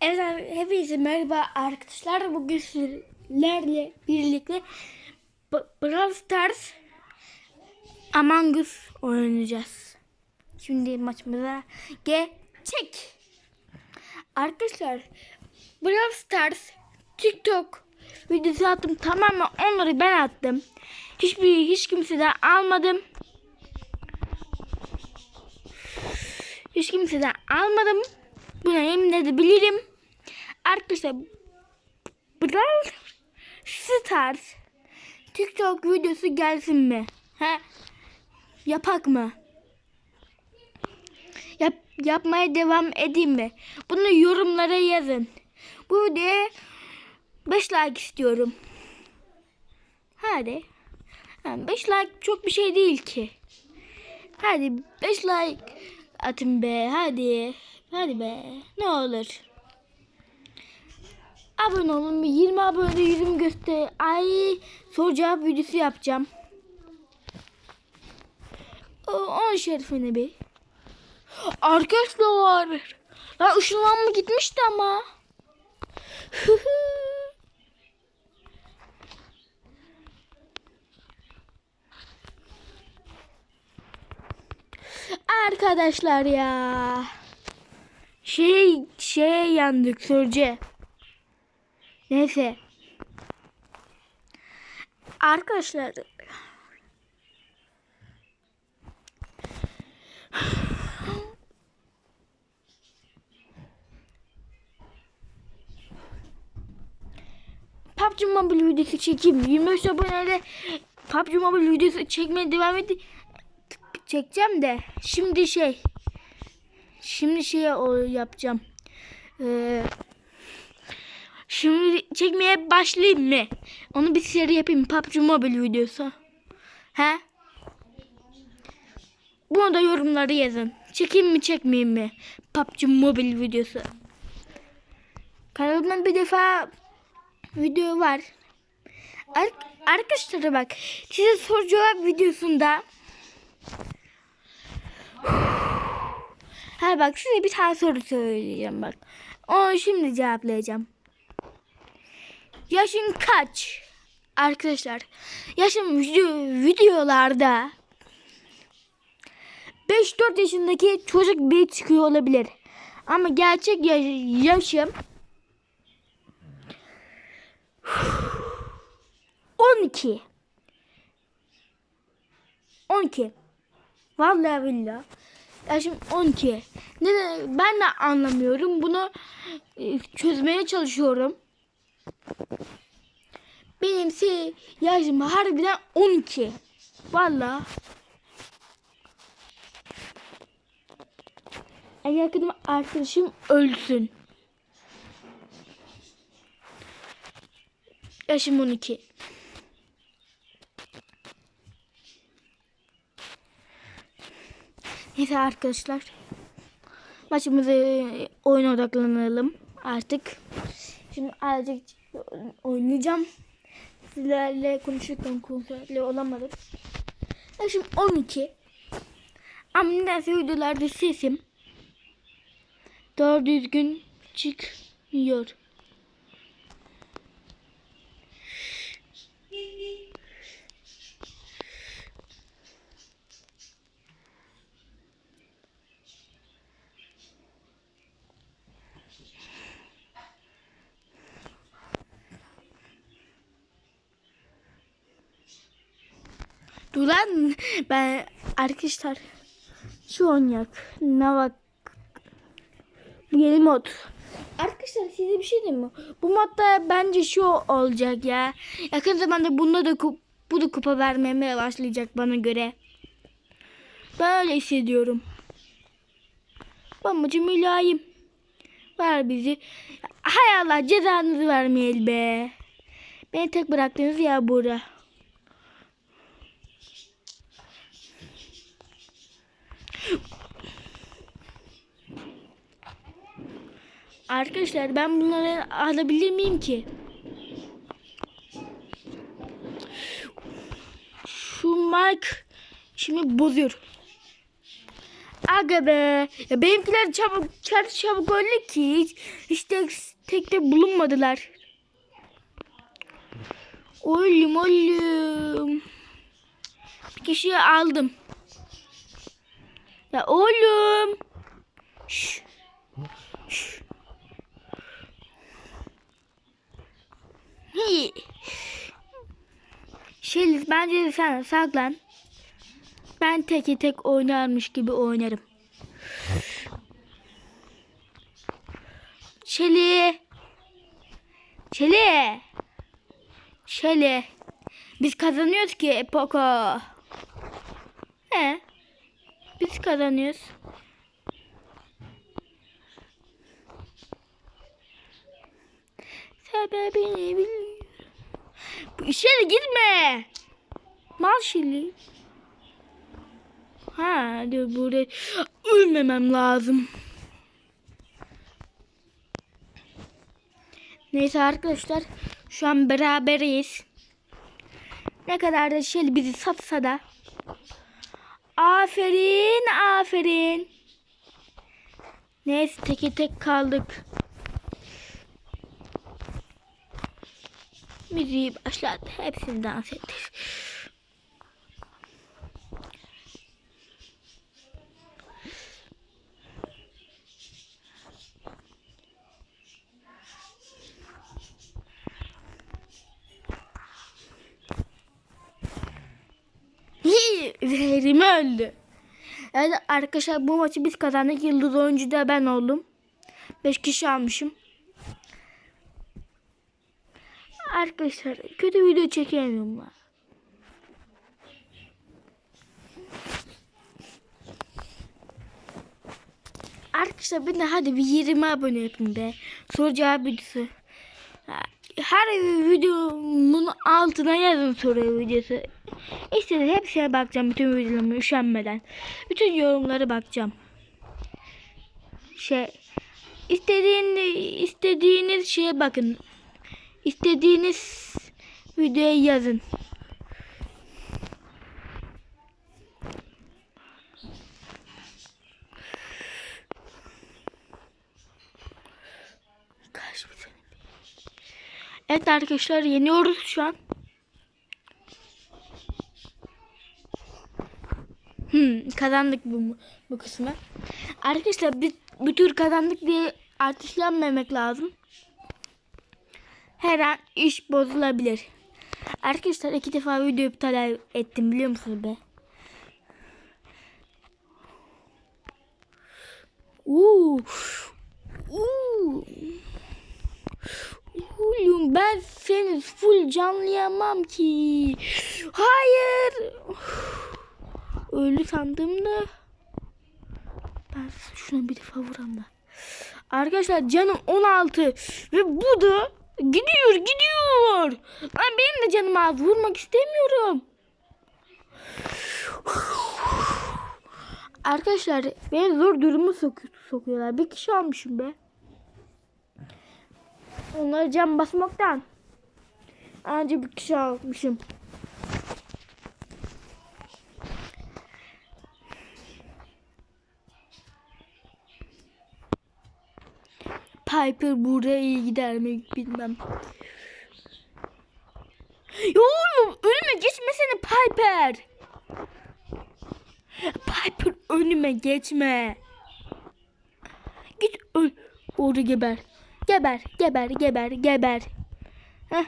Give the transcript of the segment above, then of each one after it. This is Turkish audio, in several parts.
Evet hepinize merhaba arkadaşlar. Bugün sizlerle birlikte B- Brawl Stars Among Us oynayacağız. Şimdi maçımıza geçecek. Arkadaşlar Brawl Stars TikTok videosu attım. Tamamen onları ben attım. Hiçbir hiç kimseden almadım. Hiç kimseden almadım. Buna emin edebilirim. Arkadaşlar Brawl Stars TikTok videosu gelsin mi? He? Yapak mı? Yap, yapmaya devam edeyim mi? Bunu yorumlara yazın. Bu videoya 5 like istiyorum. Hadi. 5 like çok bir şey değil ki. Hadi 5 like atın be hadi. Hadi be ne olur. Abone olun bir 20 abone yüzümü göster. Ay soru cevap videosu yapacağım. Onun şerefine bir. Arkadaşlar. Lan ışınlanma gitmişti ama. Arkadaşlar ya. Şey şeye yandık Sörce. Neyse. Arkadaşlar PUBG Mobile videosu çekeyim. 25 aboneyle PUBG Mobile videosu çekmeye devam edeyim. Çekeceğim de şimdi şey şimdi şey o yapacağım. Ee, şimdi çekmeye başlayayım mı? Onu bir seri yapayım. PUBG Mobile videosu. He? Bunu da yorumlara yazın. Çekeyim mi çekmeyeyim mi? PUBG Mobile videosu. Kanalımda bir defa video var. Ar arkadaşlar bak size soru cevap videosunda Ha bak size bir tane soru söyleyeceğim bak. Onu şimdi cevaplayacağım. Yaşın kaç? Arkadaşlar yaşım video, videolarda 5-4 yaşındaki çocuk bir çıkıyor olabilir. Ama gerçek yaş- yaşım 12. 12. Vallahi billahi. Yaşım 12. Neden ben de anlamıyorum. Bunu e, çözmeye çalışıyorum. Benimsi yaşım harbiden 12. Vallahi. En yakınım arkadaşım ölsün. Yaşım 12. Neyse arkadaşlar. Maçımızı oyuna odaklanalım artık. Şimdi azıcık oynayacağım. Sizlerle konuşurken konserle olamadım. Yaşım 12. Ama nedense videolarda sesim doğru düzgün çıkmıyor. Dur lan ben arkadaşlar şu oynayak. Ne bak. Bu yeni mod. Arkadaşlar size bir şey diyeyim mi? Bu modda bence şu olacak ya. Yakın zamanda bunda da kup, bu da kupa vermemeye başlayacak bana göre. Ben öyle hissediyorum. Babacım mülayim. Ver bizi. Hay Allah cezanızı vermeyelim be. Beni tek bıraktınız ya burada. Arkadaşlar ben bunları alabilir miyim ki? Mike şimdi bozuyor. Aga be. Ya benimkiler çabuk, çabuk, çabuk öldü ki hiç, hiç tek, tek de bulunmadılar. Oğlum oğlum. Bir kişiyi aldım. Ya oğlum. Şş. Şş. Hi. Şeliz bence sen saklan. Ben teke tek oynarmış gibi oynarım. Şeli. Şeli. Şeli. Biz kazanıyoruz ki Poco. He. Biz kazanıyoruz. Sebebini bilmiyorum. Bu işe de gitme. Mal Şeli. Ha diyor burada ölmemem lazım. Neyse arkadaşlar şu an beraberiz. Ne kadar da şey bizi satsa da. Aferin aferin. Neyse teke tek kaldık. Müziği başlat. Hepsini dans ettir. Zehrimi öldü. Evet arkadaşlar bu maçı biz kazandık. Yıldız oyuncu da ben oldum. 5 kişi almışım. Arkadaşlar kötü video çekemiyorum ben. Arkadaşlar ben de hadi bir 20 abone yapın be. Soru cevap videosu. Her videomun altına yazın soru videosu. İşte hepsine bakacağım bütün videolarımı üşenmeden. Bütün yorumları bakacağım. Şey istediğin istediğiniz şeye bakın. İstediğiniz videoya yazın. Evet arkadaşlar yeniyoruz şu an. kazandık bu, bu kısmı. Arkadaşlar bir, bir tur kazandık diye artışlanmamak lazım. Her an iş bozulabilir. Arkadaşlar iki defa video iptal ettim biliyor musunuz be? Uuu. Uuu. Oğlum ben seni full canlayamam ki. Hayır. Öldü sandım da. Ben şuna bir defa vuram da. Arkadaşlar canım 16 ve bu da gidiyor gidiyor. Ben benim de canım az vurmak istemiyorum. Arkadaşlar beni zor duruma soku- sokuyorlar. Bir kişi almışım be. Onları cam basmaktan. Anca bir kişi almışım. Piper burada iyi gider mi bilmem. Ya oğlum önüme geçmesene Piper. Piper önüme geçme. Git öl. Orada geber. Geber, geber, geber, geber. Heh.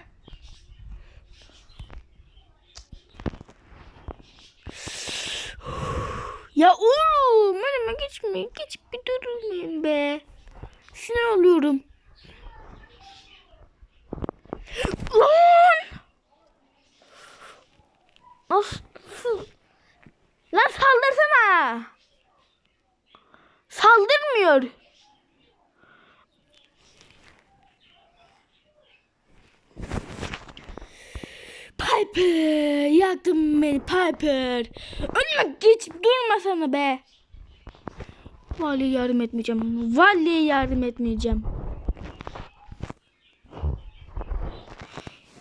Ya oğlum önüme geçme. Geç bir durmayayım be. Sinir oluyorum. Lan! Nasıl? Lan saldırsana. Saldırmıyor. Piper yaktın beni Piper. Önüme geçip durmasana be. Vallahi yardım etmeyeceğim. Vallahi yardım etmeyeceğim.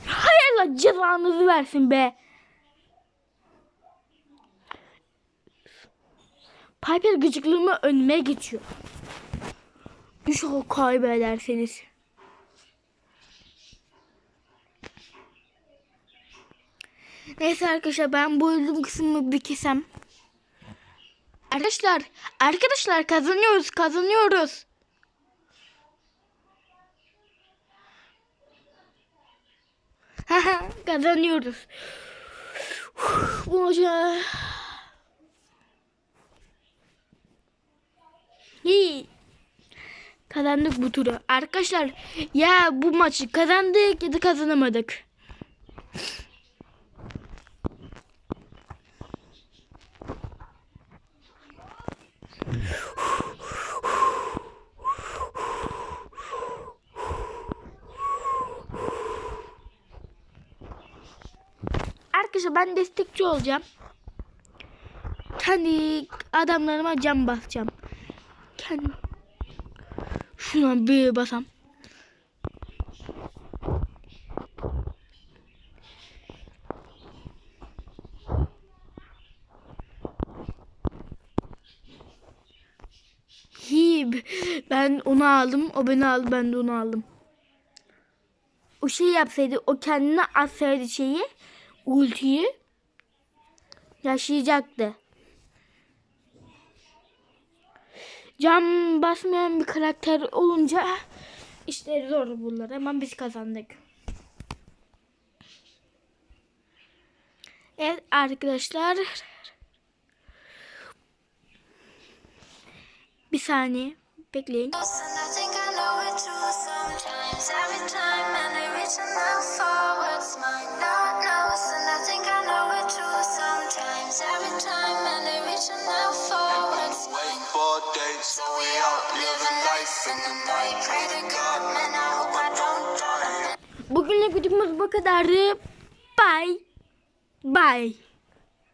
Hayırla cezanızı versin be. Piper gıcıklığımı önüme geçiyor. İnşallah kaybederseniz. Neyse arkadaşlar ben bu bölüm kısmını bir kesem. Arkadaşlar, arkadaşlar kazanıyoruz, kazanıyoruz. kazanıyoruz. Bu. İyi. Kazandık bu turu. Arkadaşlar ya bu maçı kazandık ya da kazanamadık. Arkadaşlar ben destekçi olacağım. Kendi adamlarıma cam basacağım. Kendi Şuna bir basam. Hib. Ben onu aldım. O beni aldı. Ben de onu aldım. O şey yapsaydı. O kendine atsaydı şeyi. Ultiyi. Yaşayacaktı. Cam basmayan bir karakter olunca işleri zor bunlar. Hemen biz kazandık. Evet arkadaşlar. Bir saniye bekleyin. Bugünlük videomuz bu kadardı. Bye. Bye.